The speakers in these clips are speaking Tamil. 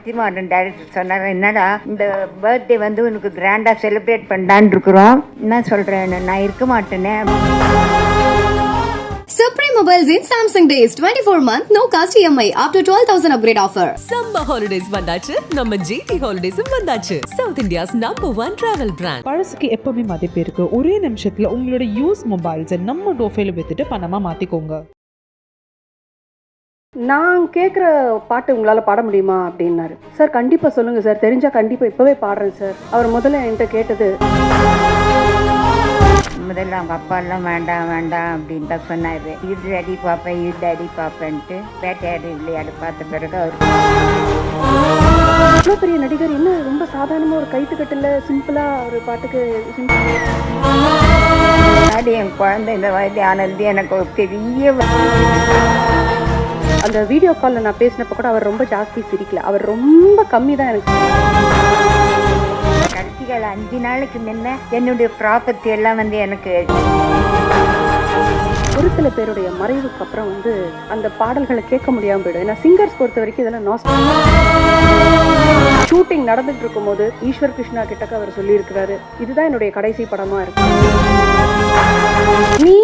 வெற்றிமாறன் டைரக்டர் சொன்னார். என்னடா இந்த பர்த்டே வந்து உனக்கு கிராண்டாக செலிப்ரேட் பண்ணலான்னு இருக்கிறோம். என்ன சொல்கிறேன் நான் இருக்க மாட்டேனே. Supreme Mobiles in Samsung Days 24 month no cost EMI up to 12000 upgrade offer. Summer holidays வந்தாச்சு நம்ம ஜிடி ஹாலிடேஸும் வந்தாச்சு. South India's number one travel brand பழசுக்கு எப்பவுமே மதிப்பு இருக்கு. ஒரே நிமிஷத்துல உங்களோட யூஸ் மொபைல்ஸை நம்ம டோஃபைல வித்துட்டு பணமா மாத்திக்கோங்க. நான் கேட்குற பாட்டு உங்களால் பாட முடியுமா அப்படின்னாரு. சார் கண்டிப்பாக சொல்லுங்கள் சார். தெரிஞ்சால் கண்டிப்பாக இப்போவே பாடுறேன் சார். அவர் முதல்ல என்கிட்ட கேட்டது முதல்ல அவங்க அப்பா எல்லாம் வேண்டாம் வேண்டாம் அப்படின்னு தான் சொன்னார். இது அடி பார்ப்பேன் இது அடி பார்ப்பேன்ட்டு வேட்டையாடு விளையாடு பார்த்த பிறகு அவர் இவ்வளோ பெரிய நடிகர் என்ன ரொம்ப சாதாரணமாக ஒரு கைத்துக்கட்டில் சிம்பிளாக ஒரு பாட்டுக்கு முன்னாடி என் குழந்தை இந்த வயது ஆனது எனக்கு ஒரு பெரிய அந்த வீடியோ காலில் நான் பேசினப்போ கூட அவர் ரொம்ப ஜாஸ்தி சிரிக்கல. அவர் ரொம்ப கம்மி தான் எனக்கு. கடைசிகள் அஞ்சு நாளைக்கு முன்ன என்னுடைய ப்ராப்பர்ட்டி எல்லாம் வந்து எனக்கு ஒரு சில பேருடைய மறைவுக்கு அப்புறம் வந்து அந்த பாடல்களை கேட்க முடியாமல் போயிடும். ஏன்னா சிங்கர்ஸ் பொறுத்த வரைக்கும் இதெல்லாம் நாஸ் ஷூட்டிங் நடந்துட்டு இருக்கும்போது ஈஸ்வர் கிருஷ்ணா கிட்டக்க அவர் சொல்லியிருக்கிறாரு. இதுதான் என்னுடைய கடைசி படமா இருக்கு. நீ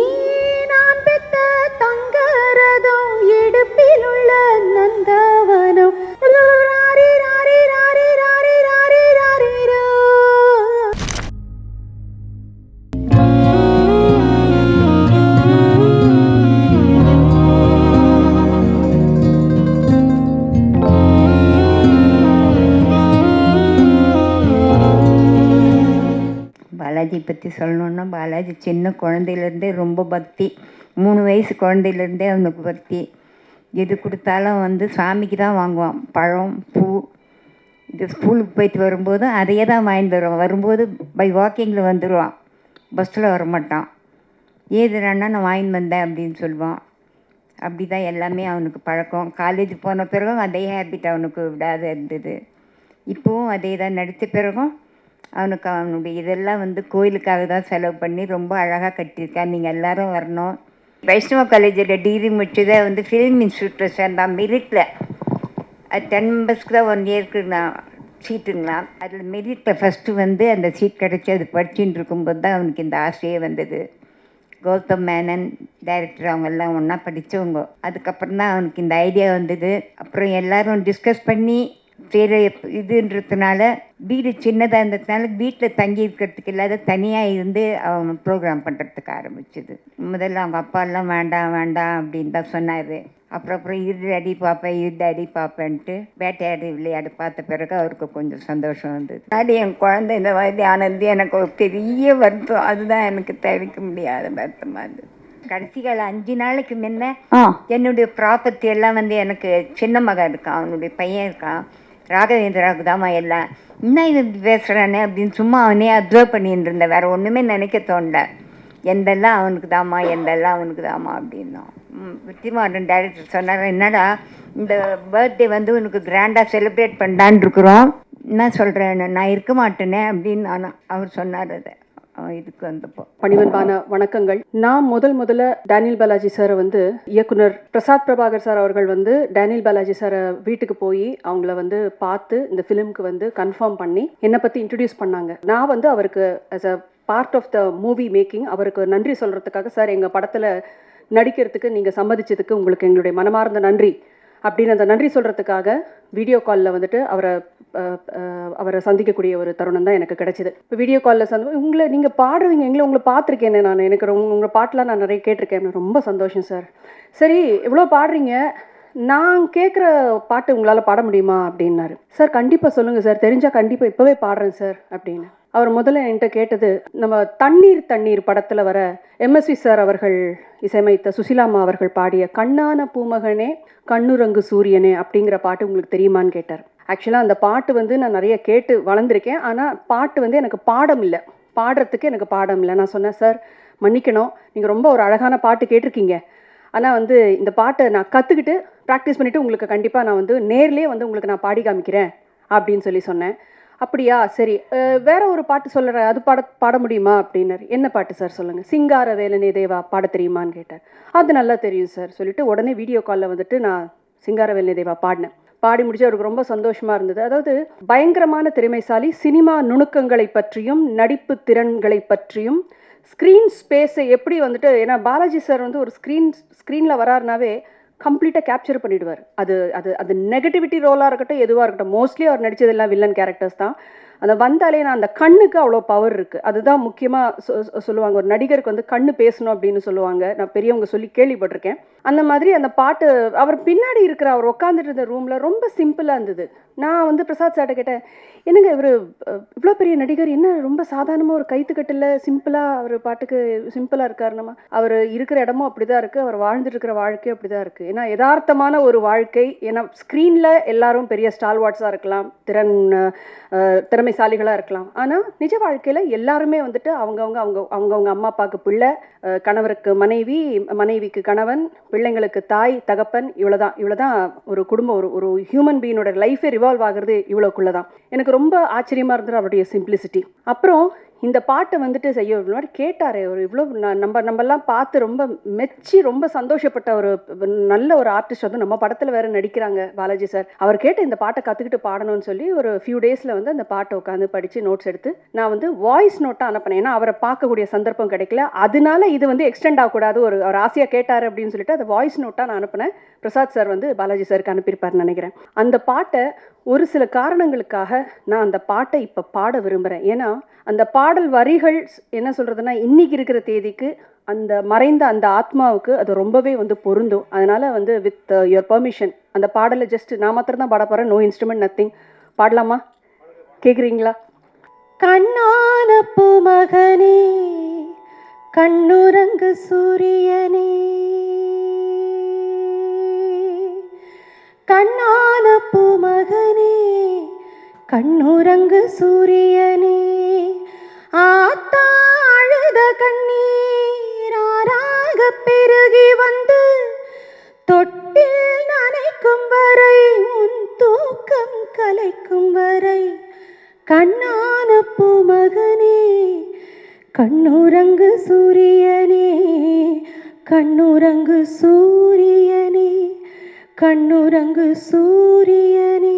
நந்தவனம் ராரி ராரி ராரி ராரி ராரி ராரிரோ. பாலாஜி பற்றி சொல்லணுன்னா பாலாஜி சின்ன குழந்தையிலேருந்தே ரொம்ப பக்தி மூணு வயசு குழந்தையிலேருந்தே அவனுக்கு பக்தி எது கொடுத்தாலும் வந்து சாமிக்கு தான் வாங்குவான். பழம் பூ. இது ஸ்கூலுக்கு போயிட்டு வரும்போதும் அதையே தான் வாங்கிட்டு வருவான். வரும்போது பை வாக்கிங்கில் வந்துடுவான் பஸ்ஸில் வரமாட்டான். ரெண்டா நான் வாங்கிட்டு வந்தேன் அப்படின்னு சொல்லுவான். அப்படி தான் எல்லாமே அவனுக்கு பழக்கம். காலேஜ் போன பிறகும் அதே ஹேபிட் அவனுக்கு விடாத இருந்தது. இப்போவும் அதே தான் நடித்த பிறகும் அவனுக்கு அவனுடைய இதெல்லாம் வந்து கோயிலுக்காக தான் செலவு பண்ணி ரொம்ப அழகாக கட்டியிருக்கான் நீங்கள் எல்லோரும் வரணும். வைஷ்ணவ காலேஜில் டிகிரி முடிச்சதை வந்து ஃபிலிம் இன்ஸ்டியூட்டில் சேர்ந்தான் மெரிட்டில் அது டென் மெம்பர்ஸ்க்கு தான் ஒன் இயர்க்கு நான் சீட்டுங்களா அதில் மெரிட்டில் ஃபஸ்ட்டு வந்து அந்த சீட் கிடச்சி அது படிச்சுட்டு இருக்கும்போது தான் அவனுக்கு இந்த ஆசையே வந்தது. கௌதம் மேனன் டைரக்டர் அவங்க எல்லாம் ஒன்றா படித்தவங்க அதுக்கப்புறம் தான் அவனுக்கு இந்த ஐடியா வந்தது. அப்புறம் எல்லோரும் டிஸ்கஸ் பண்ணி சரி இதுன்றதுனால வீடு சின்னதாக இருந்ததுனால வீட்டில் தங்கி இருக்கிறதுக்கு இல்லாத தனியாக இருந்து அவன் ப்ரோக்ராம் பண்ணுறதுக்கு ஆரம்பிச்சது. முதல்ல அவங்க அப்பா எல்லாம் வேண்டாம் வேண்டாம் அப்படின்னு தான் சொன்னார். அப்புறம் அப்புறம் இது அடி பார்ப்பேன் இது அடி பார்ப்பேன்ட்டு வேட்டையாடு விளையாடு பார்த்த பிறகு அவருக்கு கொஞ்சம் சந்தோஷம் வந்தது. முன்னாடி என் குழந்தை இந்த வயது ஆனது எனக்கு ஒரு பெரிய வருத்தம். அதுதான் எனக்கு தவிர்க்க முடியாத வருத்தமாக இருந்தது. கடைசி கால அஞ்சு நாளைக்கு முன்ன என்னுடைய ப்ராப்பர்ட்டி எல்லாம் வந்து எனக்கு சின்ன மகன் இருக்கான் அவனுடைய பையன் இருக்கான். ராகவேந்திராவுக்கு தாம்மா எல்லாம் இன்னும் இவன் இப்படி பேசுகிறானே அப்படின்னு சும்மா அவனே அப்சர்வ் பண்ணிட்டு இருந்தேன். வேற ஒன்றுமே நினைக்க தோணல. எந்தெல்லாம் அவனுக்கு தாம்மா எந்தெல்லாம் அவனுக்கு தாம்மா அப்படின்னோம் ம், டைரக்டர் சொன்னார் என்னடா இந்த பர்த்டே வந்து உனக்கு கிராண்டாக செலிப்ரேட் பண்ணலான்னு இருக்கிறோம். என்ன சொல்கிறேன் நான் இருக்க மாட்டேனே? அப்படின்னு நான் அவர் சொன்னார் அதை. இதுக்கு அந்த பணிவன்பான வணக்கங்கள். நான் முதல் முதல்ல டேனியல் பாலாஜி சாரை வந்து இயக்குனர் பிரசாத் பிரபாகர் சார் அவர்கள் வந்து டேனியல் பாலாஜி சாரை வீட்டுக்கு போய் அவங்கள வந்து பார்த்து இந்த ஃபிலிம்க்கு வந்து கன்ஃபார்ம் பண்ணி என்னை பற்றி இன்ட்ரடியூஸ் பண்ணாங்க. நான் வந்து அவருக்கு as a part of the movie making அவருக்கு நன்றி சொல்கிறதுக்காக சார் எங்கள் படத்தில் நடிக்கிறதுக்கு நீங்கள் சம்மதிச்சதுக்கு உங்களுக்கு எங்களுடைய மனமார்ந்த நன்றி. அப்படின்னு அந்த நன்றி சொல்கிறதுக்காக வீடியோ காலில் வந்துட்டு அவரை அவரை சந்திக்கக்கூடிய ஒரு தருணம் தான் எனக்கு கிடைச்சிது. இப்போ வீடியோ காலில் சந்தோ உங்களை நீங்கள் பாடுறீங்க எங்களை உங்களை பார்த்துருக்கேன் நான். எனக்கு ரொம்ப உங்கள் பாட்டெலாம் நான் நிறைய கேட்டிருக்கேன். ரொம்ப சந்தோஷம் சார் சரி இவ்வளோ பாடுறீங்க. நான் கேட்குற பாட்டு உங்களால் பாட முடியுமா? அப்படின்னாரு. சார் கண்டிப்பாக சொல்லுங்கள் சார் தெரிஞ்சால் கண்டிப்பாக இப்போவே பாடுறேன் சார் அப்படின்னு. அவர் முதல்ல என்கிட்ட கேட்டது நம்ம தண்ணீர் தண்ணீர் படத்தில் வர எம்எஸ்வி சார் அவர்கள் இசையமைத்த சுசிலாமா அவர்கள் பாடிய கண்ணான பூமகனே கண்ணுரங்கு சூரியனே அப்படிங்கிற பாட்டு உங்களுக்கு தெரியுமான்னு கேட்டார். ஆக்சுவலாக அந்த பாட்டு வந்து நான் நிறைய கேட்டு வளர்ந்துருக்கேன். ஆனால் பாட்டு வந்து எனக்கு பாடம் இல்லை. பாடுறதுக்கு எனக்கு பாடம் இல்லை. நான் சொன்னேன் சார் மன்னிக்கணும். நீங்கள் ரொம்ப ஒரு அழகான பாட்டு கேட்டிருக்கீங்க. ஆனால் வந்து இந்த பாட்டை நான் கற்றுக்கிட்டு ப்ராக்டிஸ் பண்ணிவிட்டு உங்களுக்கு கண்டிப்பாக நான் வந்து நேர்லேயே வந்து உங்களுக்கு நான் பாடி காமிக்கிறேன் அப்படின்னு சொல்லி சொன்னேன். அப்படியா? சரி. வேற ஒரு பாட்டு சொல்கிறேன் அது பாட பாட முடியுமா? அப்படின்னாரு. என்ன பாட்டு சார்? சொல்லுங்கள் சிங்கார வேலனே தேவா பாட தெரியுமான்னு கேட்டார். அது நல்லா தெரியும் சார். சொல்லிட்டு உடனே வீடியோ காலில் வந்துட்டு நான் சிங்கார வேலனே தேவா பாடினேன். பாடி முடிச்சு அவருக்கு ரொம்ப சந்தோஷமா இருந்தது. அதாவது பயங்கரமான திறமைசாலி சினிமா நுணுக்கங்களை பற்றியும் நடிப்பு திறன்களை பற்றியும் ஸ்க்ரீன் ஸ்பேஸை எப்படி வந்துட்டு ஏன்னா பாலாஜி சார் வந்து ஒரு ஸ்க்ரீன் ஸ்க்ரீனில் வராருனாவே கம்ப்ளீட்டாக கேப்சர் பண்ணிடுவார். அது அது அது நெகட்டிவிட்டி ரோலாக இருக்கட்டும் எதுவாக இருக்கட்டும் மோஸ்ட்லி அவர் நடித்ததெல்லாம் வில்லன் கேரக்டர்ஸ் தான். அந்த வந்தாலே நான் அந்த கண்ணுக்கு அவ்வளோ பவர் இருக்குது அதுதான் முக்கியமாக சொல்லுவாங்க. ஒரு நடிகருக்கு வந்து கண்ணு பேசணும் அப்படின்னு சொல்லுவாங்க. நான் பெரியவங்க சொல்லி கேள்விப்பட்டிருக்கேன். அந்த மாதிரி அந்த பாட்டு அவர் பின்னாடி இருக்கிற அவர் உட்காந்துட்டு இருந்த ரூமில் ரொம்ப சிம்பிளாக இருந்தது. நான் வந்து பிரசாத் சார்ட்ட கேட்டேன் என்னங்க இவர் இவ்வளோ பெரிய நடிகர் என்ன ரொம்ப சாதாரணமாக ஒரு கைத்துக்கட்டில் சிம்பிளாக அவர் பாட்டுக்கு சிம்பிளாக இருக்காருனமா அவர் இருக்கிற இடமும் அப்படி தான் இருக்குது அவர் வாழ்ந்துட்டு இருக்கிற வாழ்க்கையும் அப்படி தான் இருக்குது ஏன்னா யதார்த்தமான ஒரு வாழ்க்கை. ஏன்னா ஸ்க்ரீனில் எல்லாரும் பெரிய ஸ்டால்வாட்ஸாக இருக்கலாம். திறன் திறமை திறமைசாலிகளாக இருக்கலாம். ஆனால் நிஜ வாழ்க்கையில் எல்லாருமே வந்துட்டு அவங்கவுங்க அவங்க அவங்கவுங்க அம்மா அப்பாவுக்கு பிள்ளை கணவருக்கு மனைவி மனைவிக்கு கணவன் பிள்ளைங்களுக்கு தாய் தகப்பன் இவ்வளோதான் இவ்வளோதான் ஒரு குடும்பம் ஒரு ஒரு ஹியூமன் பீயினோட லைஃபே ரிவால்வ் ஆகிறது இவ்வளோக்குள்ளே தான் எனக்கு ரொம்ப ஆச்சரியமாக இருந்தது அவருடைய சிம்பிளிசிட்டி அப்புறம் இந்த பாட்டை வந்துட்டு செய்ய ஒரு மாதிரி கேட்டாரே ஒரு இவ்வளோ ந- நம்ம நம்மலாம் பார்த்து ரொம்ப மெச்சி ரொம்ப சந்தோஷப்பட்ட ஒரு நல்ல ஒரு ஆர்டிஸ்ட் வந்து நம்ம படத்தில் வேற நடிக்கிறாங்க பாலாஜி சார் அவர் கேட்டு இந்த பாட்டை கற்றுக்கிட்டு பாடணும்னு சொல்லி ஒரு ஃபியூ டேஸில் வந்து அந்த பாட்டை உட்காந்து படித்து நோட்ஸ் எடுத்து நான் வந்து வாய்ஸ் நோட்டாக அனுப்பினேன். ஏன்னா அவரை பார்க்கக்கூடிய சந்தர்ப்பம் கிடைக்கல. அதனால இது வந்து எக்ஸ்டெண்ட் ஆகக்கூடாது. ஒரு அவர் ஆசையாக கேட்டார் அப்படின்னு சொல்லிட்டு அதை வாய்ஸ் நோட்டாக நான் அனுப்பினேன். பிரசாத் சார் வந்து பாலாஜி சாருக்கு அனுப்பியிருப்பாருன்னு நினைக்கிறேன். அந்த பாட்டை ஒரு சில காரணங்களுக்காக நான் அந்த பாட்டை இப்போ பாட விரும்புகிறேன் ஏன்னா அந்த பாடல் வரிகள் என்ன சொல்கிறதுனா இன்னைக்கு இருக்கிற தேதிக்கு அந்த மறைந்த அந்த ஆத்மாவுக்கு அது ரொம்பவே வந்து பொருந்தும். அதனால் வந்து வித் யுவர் பர்மிஷன் அந்த பாடலை ஜஸ்ட் நான் மாத்திரம் தான் பாட போகிறேன் நோ இன்ஸ்ட்ருமெண்ட் நத்திங் பாடலாமா? கேட்குறீங்களா கண்ணான பூமகனே கண்ணுரங்கு சூரியனே. கண்ணான பூமகனே கண்ணுரங்கு சூரியனே ஆத்தா அழுத கண்ணீர் பெருகி வந்து தொட்டில் நனைக்கும் வரை உன் தூக்கம் கலைக்கும் வரை கண்ணான பூமகனே கண்ணுரங்கு சூரியனே கண்ணுரங்கு சூரியனே. கண்ணுரங்கு சூரியனே.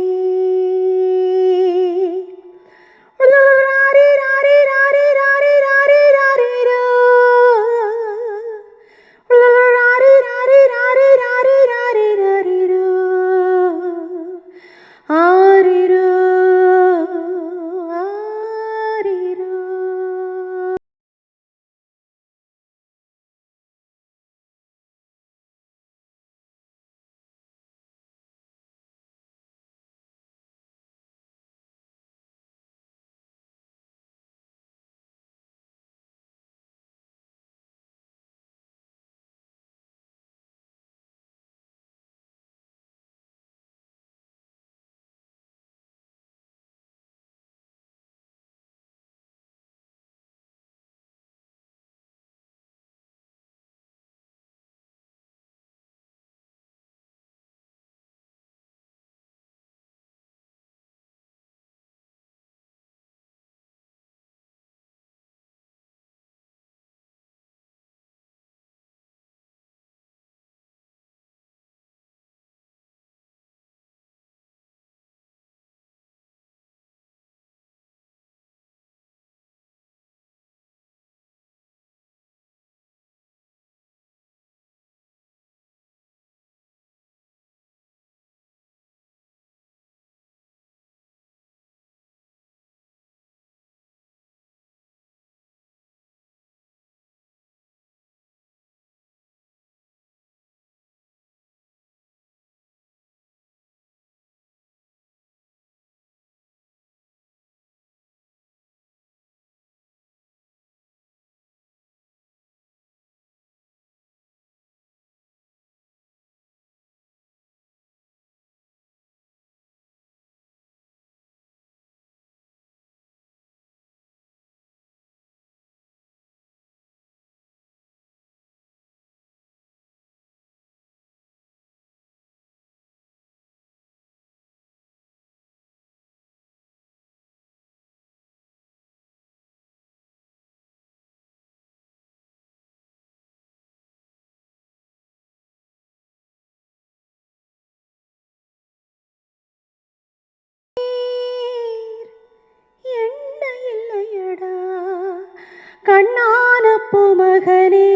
கண்ணான பூமகனே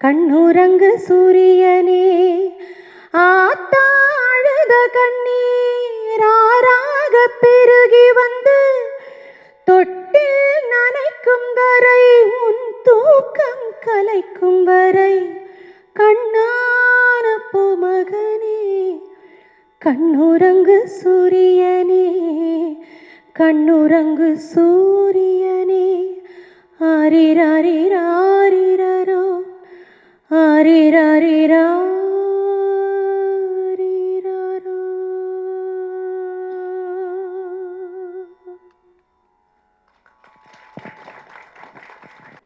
கண்ணுரங்கு சூரியனே ஆத்தாழுத கண்ணீர் ஆறாக பெருகி வந்து தொட்டில் நனைக்கும் வரை உன் தூக்கம் கலைக்கும் வரை கண்ணான பூமகனே கண்ணுரங்கு சூரியனே கண்ணுரங்கு சூரிய ஆரிராரிராரிரோ ஆரிராரிராரிரோ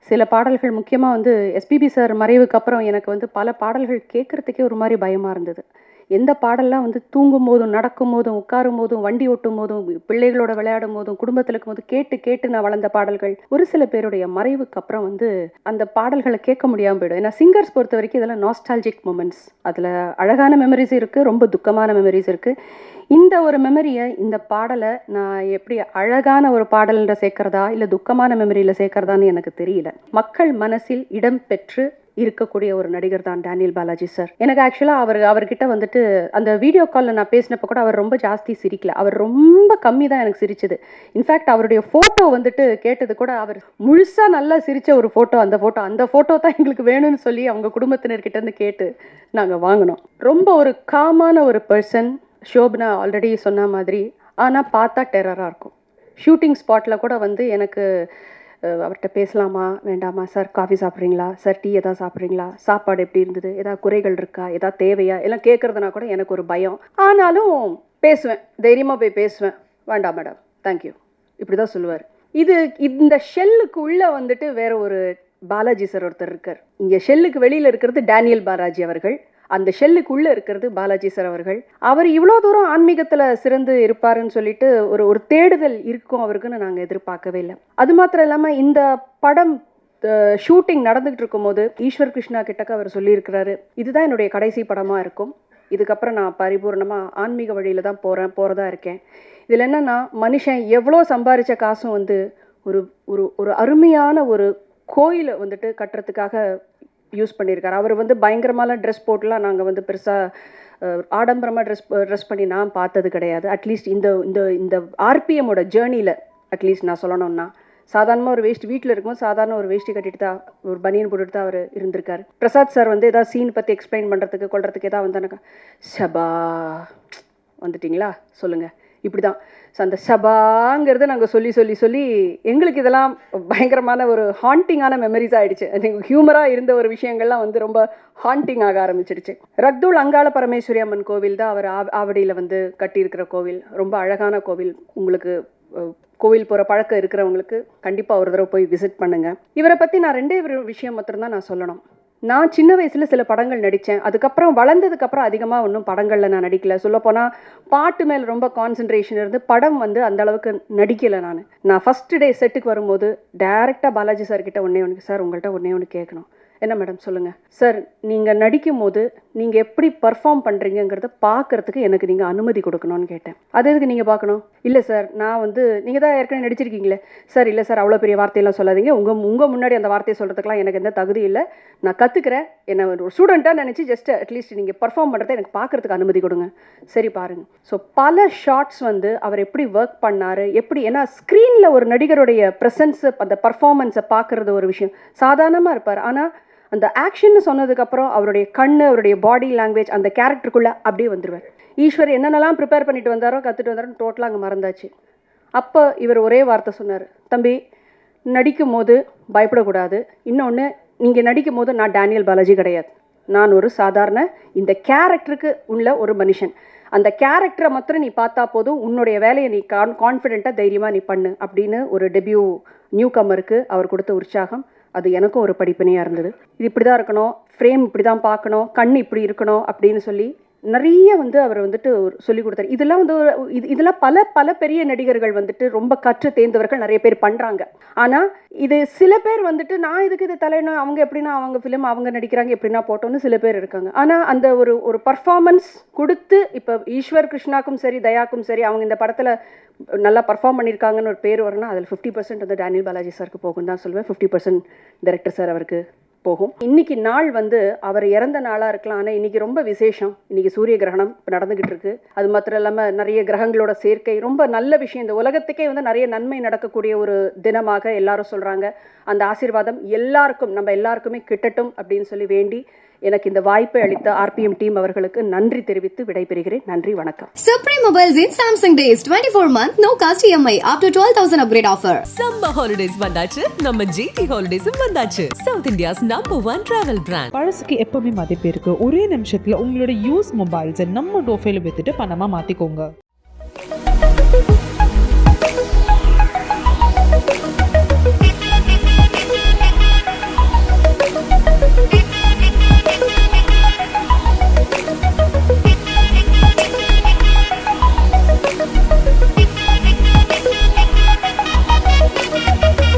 சில பாடல்கள் முக்கியமாக வந்து எஸ்பிபி சார் மறைவுக்கு அப்புறம் எனக்கு வந்து பல பாடல்கள் கேட்குறதுக்கே ஒரு மாதிரி பயமாக இருந்தது. எந்த பாடல்லாம் வந்து தூங்கும் போதும் நடக்கும் போதும் உட்காரும் போதும் வண்டி ஓட்டும் போதும் பிள்ளைகளோட விளையாடும் போதும் குடும்பத்தில் இருக்கும் போது கேட்டு கேட்டு நான் வளர்ந்த பாடல்கள் ஒரு சில பேருடைய மறைவுக்கு அப்புறம் வந்து அந்த பாடல்களை கேட்க முடியாமல் போயிடும். ஏன்னா சிங்கர்ஸ் பொறுத்த வரைக்கும் இதெல்லாம் நாஸ்டாலஜிக் மூமெண்ட்ஸ் அதில் அழகான மெமரிஸ் இருக்குது ரொம்ப துக்கமான மெமரிஸ் இருக்குது இந்த ஒரு மெமரியை இந்த பாடலை நான் எப்படி அழகான ஒரு பாடல்ன்ற சேர்க்கறதா இல்லை துக்கமான மெமரியில் சேர்க்கறதான்னு எனக்கு தெரியல. மக்கள் மனசில் இடம் பெற்று இருக்கக்கூடிய ஒரு நடிகர் தான் டேனியல் பாலாஜி சார். எனக்கு ஆக்சுவலாக அவர் அவர்கிட்ட வந்துட்டு அந்த வீடியோ காலில் நான் பேசினப்போ கூட அவர் ரொம்ப ஜாஸ்தி சிரிக்கல. அவர் ரொம்ப கம்மி தான் எனக்கு சிரிச்சது. இன்ஃபேக்ட் அவருடைய ஃபோட்டோ வந்துட்டு கேட்டது கூட அவர் முழுசாக நல்லா சிரித்த ஒரு ஃபோட்டோ அந்த ஃபோட்டோ அந்த ஃபோட்டோ தான் எங்களுக்கு வேணும்னு சொல்லி அவங்க குடும்பத்தினர்கிட்ட இருந்து கேட்டு நாங்கள் வாங்கினோம். ரொம்ப ஒரு காமான ஒரு பர்சன் ஷோபனா ஆல்ரெடி சொன்ன மாதிரி. ஆனால் பார்த்தா டெரராக இருக்கும். ஷூட்டிங் ஸ்பாட்டில் கூட வந்து எனக்கு அவர்கிட்ட பேசலாமா? வேண்டாமா? சார் காஃபி சாப்பிட்றீங்களா? சார் டீ எதாவது சாப்பிட்றீங்களா? சாப்பாடு எப்படி இருந்தது? ஏதாவது குறைகள் இருக்கா? ஏதாவது தேவையா? எல்லாம் கேட்குறதுனா கூட எனக்கு ஒரு பயம். ஆனாலும் பேசுவேன். தைரியமாக போய் பேசுவேன். வேண்டாம் மேடம். தேங்க்யூ இப்படி தான் சொல்லுவார். இது இந்த ஷெல்லுக்கு உள்ளே வந்துட்டு வேற ஒரு பாலாஜி சார் ஒருத்தர் இருக்கார். இங்கே ஷெல்லுக்கு வெளியில் இருக்கிறது டேனியல் பாலாஜி அவர்கள். அந்த ஷெல்லுக்குள்ளே இருக்கிறது பாலாஜி சார் அவர்கள். அவர் இவ்வளோ தூரம் ஆன்மீகத்தில் சிறந்து இருப்பாருன்னு சொல்லிட்டு ஒரு ஒரு தேடுதல் இருக்கும் அவருக்குன்னு நாங்கள் எதிர்பார்க்கவே இல்லை. அது மாத்திரம் இல்லாமல் இந்த படம் ஷூட்டிங் நடந்துகிட்டு இருக்கும்போது ஈஸ்வர் கிருஷ்ணா கிட்டக்க அவர் சொல்லியிருக்கிறாரு இதுதான் என்னுடைய கடைசி படமாக இருக்கும். இதுக்கப்புறம் நான் பரிபூர்ணமாக ஆன்மீக வழியில் தான் போகிறேன் போகிறதா இருக்கேன். இதில் என்னென்னா மனுஷன் எவ்வளோ சம்பாரித்த காசும் வந்து ஒரு ஒரு ஒரு அருமையான ஒரு கோயிலை வந்துட்டு கட்டுறதுக்காக யூஸ் பண்ணியிருக்காரு. அவர் வந்து பயங்கரமான ட்ரெஸ் போட்டுலாம் நாங்கள் வந்து பெருசாக ஆடம்பரமாக ட்ரெஸ் ட்ரெஸ் பண்ணி நான் பார்த்தது கிடையாது. அட்லீஸ்ட் இந்த இந்த இந்த ஆர்பிஎம்மோட ஜேர்னியில் அட்லீஸ்ட் நான் சொல்லணும்னா சாதாரணமாக ஒரு வேஷ்டி வீட்டில் இருக்கும்போது சாதாரண ஒரு வேஷ்டி கட்டிட்டு தான் ஒரு பனியன் போட்டுட்டு தான் அவர் இருந்திருக்காரு. பிரசாத் சார் வந்து ஏதாவது சீன் பற்றி எக்ஸ்பிளைன் பண்ணுறதுக்கு கொள்றதுக்கு ஏதாவது வந்தானாக்கா ஷபா வந்துட்டிங்களா? சொல்லுங்கள் இப்படி தான் ஸோ அந்த ஷபாங்கிறத நாங்கள் சொல்லி சொல்லி சொல்லி எங்களுக்கு இதெல்லாம் பயங்கரமான ஒரு ஹாண்டிங்கான மெமரிஸ் ஆகிடுச்சு நீங்கள் ஹியூமராக இருந்த ஒரு விஷயங்கள்லாம் வந்து ரொம்ப ஹாண்டிங் ஆக ஆரம்பிச்சிடுச்சு. ரக்தூல் அங்காள பரமேஸ்வரி அம்மன் கோவில் தான் அவர் ஆவடியில் வந்து கட்டியிருக்கிற கோவில். ரொம்ப அழகான கோவில். உங்களுக்கு கோவில் போகிற பழக்கம் இருக்கிறவங்களுக்கு கண்டிப்பாக ஒரு தடவை போய் விசிட் பண்ணுங்கள் இவரை பற்றி நான் ரெண்டே ஒரு விஷயம் மட்டும்தான் நான் சொல்லணும். நான் சின்ன வயசில் சில படங்கள் நடித்தேன் அதுக்கப்புறம் வளர்ந்ததுக்கப்புறம் அதிகமாக ஒன்றும் படங்களில் நான் நடிக்கலை. சொல்லப்போனால் பாட்டு மேலே ரொம்ப கான்சென்ட்ரேஷன் இருந்து படம் வந்து அந்த அளவுக்கு நடிக்கலை நான். நான் ஃபஸ்ட்டு டே செட்டுக்கு வரும்போது டேரெக்டாக பாலாஜி சார்கிட்ட ஒன்றே ஒன்று சார் உங்கள்கிட்ட ஒன்றே ஒன்று கேட்கணும் என்ன மேடம் சொல்லுங்கள் சார் நீங்கள் நடிக்கும் போது நீங்கள் எப்படி பர்ஃபார்ம் பண்ணுறீங்கிறத பார்க்கறதுக்கு எனக்கு நீங்கள் அனுமதி கொடுக்கணும்னு கேட்டேன். அது எதுக்கு நீங்கள் பார்க்கணும் இல்லை சார் நான் வந்து நீங்கள் தான் ஏற்கனவே நடிச்சிருக்கீங்களே. சார் இல்லை சார் அவ்வளோ பெரிய வார்த்தையெல்லாம் சொல்லாதீங்க. உங்கள் உங்கள் முன்னாடி அந்த வார்த்தையை சொல்கிறதுக்கெலாம் எனக்கு எந்த தகுதி இல்லை. நான் கற்றுக்கிறேன் என்னை ஒரு ஸ்டூடெண்ட்டாக நினச்சி ஜஸ்ட் அட்லீஸ்ட் நீங்கள் பர்ஃபார்ம் பண்ணுறதை எனக்கு பார்க்கறதுக்கு அனுமதி கொடுங்க. சரி பாருங்கள் ஸோ பல ஷார்ட்ஸ் வந்து அவர் எப்படி ஒர்க் பண்ணார் எப்படி ஏன்னா ஸ்க்ரீனில் ஒரு நடிகருடைய ப்ரெசன்ஸ் அந்த பர்ஃபார்மன்ஸை பார்க்குறது ஒரு விஷயம். சாதாரணமாக இருப்பார். ஆனால் அந்த ஆக்ஷன் சொன்னதுக்கப்புறம் அவருடைய கண் அவருடைய பாடி லாங்குவேஜ் அந்த கேரக்டருக்குள்ளே அப்படியே வந்துடுவார் ஈஸ்வர் என்னென்னலாம் ப்ரிப்பேர் பண்ணிட்டு வந்தாரோ கற்றுட்டு வந்தாரோ டோட்டலாக அங்கே மறந்தாச்சு. அப்போ இவர் ஒரே வார்த்தை சொன்னார். தம்பி நடிக்கும் போது பயப்படக்கூடாது. இன்னொன்று நீங்கள் நடிக்கும் போது நான் டேனியல் பாலாஜி கிடையாது. நான் ஒரு சாதாரண இந்த கேரக்டருக்கு உள்ள ஒரு மனுஷன். அந்த கேரக்டரை மாத்திரம் நீ பார்த்தா போதும் உன்னுடைய வேலையை நீ கான் கான்ஃபிடென்ட்டாக தைரியமாக நீ பண்ணு அப்படின்னு ஒரு டெபியூ நியூ கம்மருக்கு அவர் கொடுத்த உற்சாகம். அது எனக்கும் ஒரு படிப்பினையாக இருந்தது. இது இப்படி தான் இருக்கணும் ஃப்ரேம் இப்படி தான் பார்க்கணும் கண் இப்படி இருக்கணும் அப்படின்னு சொல்லி நிறைய வந்து அவர் வந்துட்டு சொல்லி கொடுத்தாரு. இதெல்லாம் வந்து ஒரு- இது இதெல்லாம் பல பல பெரிய நடிகர்கள் வந்துட்டு ரொம்ப கற்று தேர்ந்தவர்கள் நிறைய பேர் பண்ணுறாங்க ஆனால் இது சில பேர் வந்துட்டு நான் இதுக்கு இது தலையணும் அவங்க எப்படின்னா அவங்க ஃபிலிம் அவங்க நடிக்கிறாங்க எப்படின்னா போட்டோன்னு சில பேர் இருக்காங்க. ஆனால் அந்த ஒரு ஒரு பர்ஃபார்மன்ஸ் கொடுத்து இப்போ ஈஸ்வர் கிருஷ்ணாக்கும் சரி தயாக்கும் சரி அவங்க இந்த படத்தில் நல்லா பர்ஃபார்ம் பண்ணியிருக்காங்கன்னு ஒரு பேர் வரணும் அதில் ஃபிஃப்டி பர்சன்ட் வந்து டேனியல் பாலாஜி சாருக்கு போகும் தான் சொல்லுவேன் ஃபிஃப்டி பர்சன்ட் டேரக்டர் சார் அவருக்கு போகும். இன்னைக்கு நாள் வந்து அவர் இறந்த நாளாக இருக்கலாம். ஆனால் இன்னைக்கு ரொம்ப விசேஷம். இன்னைக்கு சூரிய கிரகணம் இப்போ நடந்துகிட்டு இருக்கு. அது மாத்திரம் இல்லாமல் நிறைய கிரகங்களோட சேர்க்கை ரொம்ப நல்ல விஷயம். இந்த உலகத்துக்கே வந்து நிறைய நன்மை நடக்கக்கூடிய ஒரு தினமாக எல்லாரும் சொல்றாங்க. அந்த ஆசீர்வாதம் எல்லாருக்கும் நம்ம எல்லாருக்குமே கிட்டட்டும் அப்படின்னு சொல்லி வேண்டி எனக்கு இந்த வாய்ப்பை அளித்த ஆர்பிஎம் டீம் அவர்களுக்கு நன்றி தெரிவித்து விடைபெறுகிறேன். நன்றி வணக்கம். Supreme Mobiles in Samsung Days 24 month no cost EMI up to 12000 upgrade offer. Summer holidays வந்தாச்சு நம்ம ஜிடி ஹாலிடேஸும் வந்தாச்சு. South India's number one travel brand பழசுக்கு எப்பவுமே மதிப்பு இருக்கு. ஒரே நிமிஷத்துல உங்களோட யூஸ் மொபைல்ஸை நம்ம டோஃபைல வித்துட்டு பணமா மாத்திக்கோங்க.